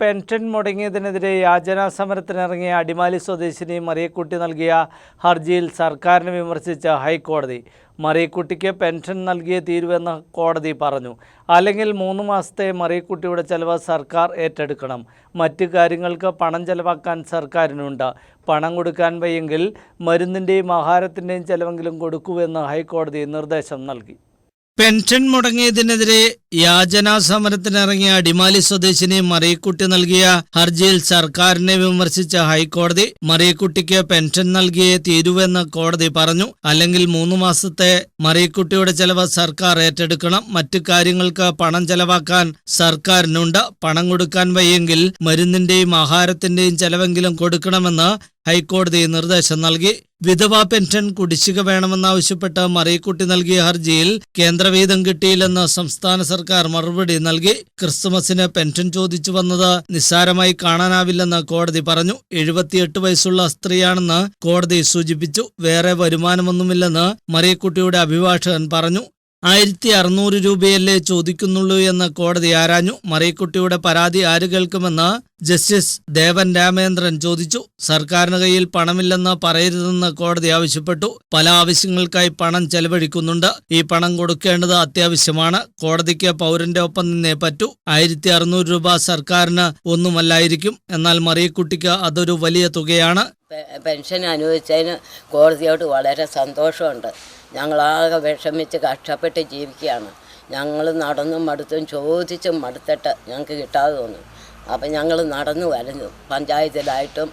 Pension മുടങ്ങിയതിനെതിരെ യാചനാ സമരത്തിനിറങ്ങിയ Adimali സ്വദേശിനി മറിയക്കുട്ടി നൽകിയ ഹർജിയിൽ സർക്കാരിനെ വിമർശിച്ച ഹൈക്കോടതി. മറിയക്കുട്ടിക്ക് പെൻഷൻ നൽകിയ തീരുവെന്ന് കോടതി പറഞ്ഞു. അല്ലെങ്കിൽ മൂന്ന് മാസത്തെ മറിയക്കുട്ടിയുടെ ചെലവ് സർക്കാർ ഏറ്റെടുക്കണം. മറ്റ് കാര്യങ്ങൾക്ക് പണം ചെലവാക്കാൻ സർക്കാരിനുണ്ട്. പണം കൊടുക്കാൻ വയ്യെങ്കിൽ മരുന്നിന്റെയും ആഹാരത്തിന്റെയും ചെലവെങ്കിലും കൊടുക്കൂവെന്ന് ഹൈക്കോടതി നിർദ്ദേശം നൽകി. പെൻഷൻ മുടങ്ങിയതിനെതിരെ യാചനാ സമരത്തിനിറങ്ങിയ അടിമാലി സ്വദേശിനി മറിയക്കുട്ടി നൽകിയ ഹർജിയിൽ സർക്കാരിനെ വിമർശിച്ച ഹൈക്കോടതി മറിയക്കുട്ടിക്ക് പെൻഷൻ നൽകിയേ തീരുവെന്ന് കോടതി പറഞ്ഞു. അല്ലെങ്കിൽ മൂന്ന് മാസത്തെ മറിയക്കുട്ടിയുടെ ചെലവ് സർക്കാർ ഏറ്റെടുക്കണം. മറ്റു കാര്യങ്ങൾക്ക് പണം ചെലവാക്കാൻ സർക്കാരിനുണ്ട്. പണം കൊടുക്കാൻ വയ്യെങ്കിൽ മരുന്നിന്റെയും ആഹാരത്തിന്റെയും ചെലവെങ്കിലും കൊടുക്കണമെന്ന് ഹൈക്കോടതി നിർദ്ദേശം നൽകി. വിധവാ പെൻഷൻ കുടിശ്ശിക വേണമെന്നാവശ്യപ്പെട്ട് മറിയക്കുട്ടി നൽകിയ ഹർജിയിൽ കേന്ദ്രവീതം കിട്ടിയില്ലെന്ന് സംസ്ഥാന സർക്കാർ മറുപടി നൽകി. ക്രിസ്തുമസിന് പെൻഷൻ ചോദിച്ചു വന്നത് നിസ്സാരമായി കാണാനാവില്ലെന്ന് കോടതി പറഞ്ഞു. എഴുപത്തിയെട്ട് വയസ്സുള്ള സ്ത്രീയാണെന്ന് കോടതി സൂചിപ്പിച്ചു. വേറെ വരുമാനമൊന്നുമില്ലെന്ന് മറിയക്കുട്ടിയുടെ അഭിഭാഷകൻ പറഞ്ഞു. ആയിരത്തി അറുന്നൂറ് രൂപയല്ലേ ചോദിക്കുന്നുള്ളൂ എന്ന് കോടതി ആരാഞ്ഞു. മറിയക്കുട്ടിയുടെ പരാതി ആര് കേൾക്കുമെന്ന് ജസ്റ്റിസ് ദേവൻ രാമേന്ദ്രൻ ചോദിച്ചു. സർക്കാരിന് കയ്യിൽ പണമില്ലെന്ന് പറയരുതെന്ന് കോടതി ആവശ്യപ്പെട്ടു. പല ആവശ്യങ്ങൾക്കായി പണം ചെലവഴിക്കുന്നുണ്ട്. ഈ പണം കൊടുക്കേണ്ടത് അത്യാവശ്യമാണ്. കോടതിക്ക് പൗരന്റെ ഒപ്പം നിന്നേ പറ്റൂ. ആയിരത്തി അറുന്നൂറ് രൂപ സർക്കാരിന് ഒന്നുമല്ലായിരിക്കും. എന്നാൽ മറിയക്കുട്ടിക്ക് അതൊരു വലിയ തുകയാണ്. പെൻഷൻ അനുവദിച്ചതിന് കോടതിയോട് വളരെ സന്തോഷമുണ്ട്. ഞങ്ങളാകെ വിഷമിച്ച് കഷ്ടപ്പെട്ട് ജീവിക്കുകയാണ്. ഞങ്ങൾ നടന്നും മടുത്തും ചോദിച്ചും മടുത്തിട്ട് ഞങ്ങൾക്ക് കിട്ടാതെ തോന്നും. അപ്പം ഞങ്ങൾ നടന്നു വരഞ്ഞു പഞ്ചായത്തിലായിട്ടും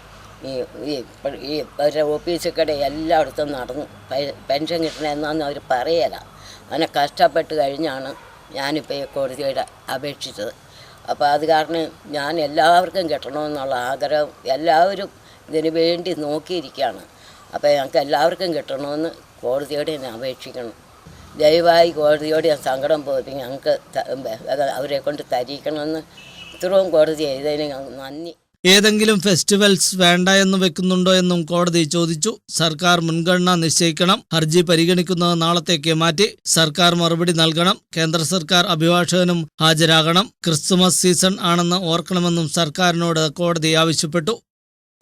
ഈ ഈ ഈ ഓഫീസുകടെ എല്ലായിടത്തും നടന്നു. പെൻഷൻ കിട്ടണമെന്നാന്ന് അവർ പറയല. അങ്ങനെ കഷ്ടപ്പെട്ട് കഴിഞ്ഞാണ് ഞാനിപ്പോൾ ഈ കോടതിയുടെ അപേക്ഷിച്ചത്. അപ്പോൾ അത് കാരണം ഞാൻ എല്ലാവർക്കും കിട്ടണമെന്നുള്ള ആഗ്രഹം എല്ലാവരും ഇതിനു വേണ്ടി നോക്കിയിരിക്കുകയാണ്. അപ്പോൾ ഞങ്ങൾക്ക് എല്ലാവർക്കും കിട്ടണമെന്ന് കോടതിയോട് ഞാൻ അപേക്ഷിക്കണം. ദയവായി കോടതിയോട് ഞാൻ സങ്കടം പോയി ഞങ്ങൾക്ക് അവരെ കൊണ്ട് തരിക്കണമെന്ന് ഇത്രയും കോടതി ഞങ്ങൾക്ക് നന്ദി. ഏതെങ്കിലും ഫെസ്റ്റിവൽസ് വേണ്ട എന്ന് വെക്കുന്നുണ്ടോ എന്നും കോടതി ചോദിച്ചു. സർക്കാർ മുൻഗണന നിശ്ചയിക്കണം. ഹർജി പരിഗണിക്കുന്നത് നാളത്തേക്ക് മാറ്റി സർക്കാർ മറുപടി നൽകണം. കേന്ദ്ര സർക്കാർ അഭിഭാഷകനും ഹാജരാകണം. ക്രിസ്തുമസ് സീസൺ ആണെന്ന് ഓർക്കണമെന്നും സർക്കാരിനോട് കോടതി ആവശ്യപ്പെട്ടു.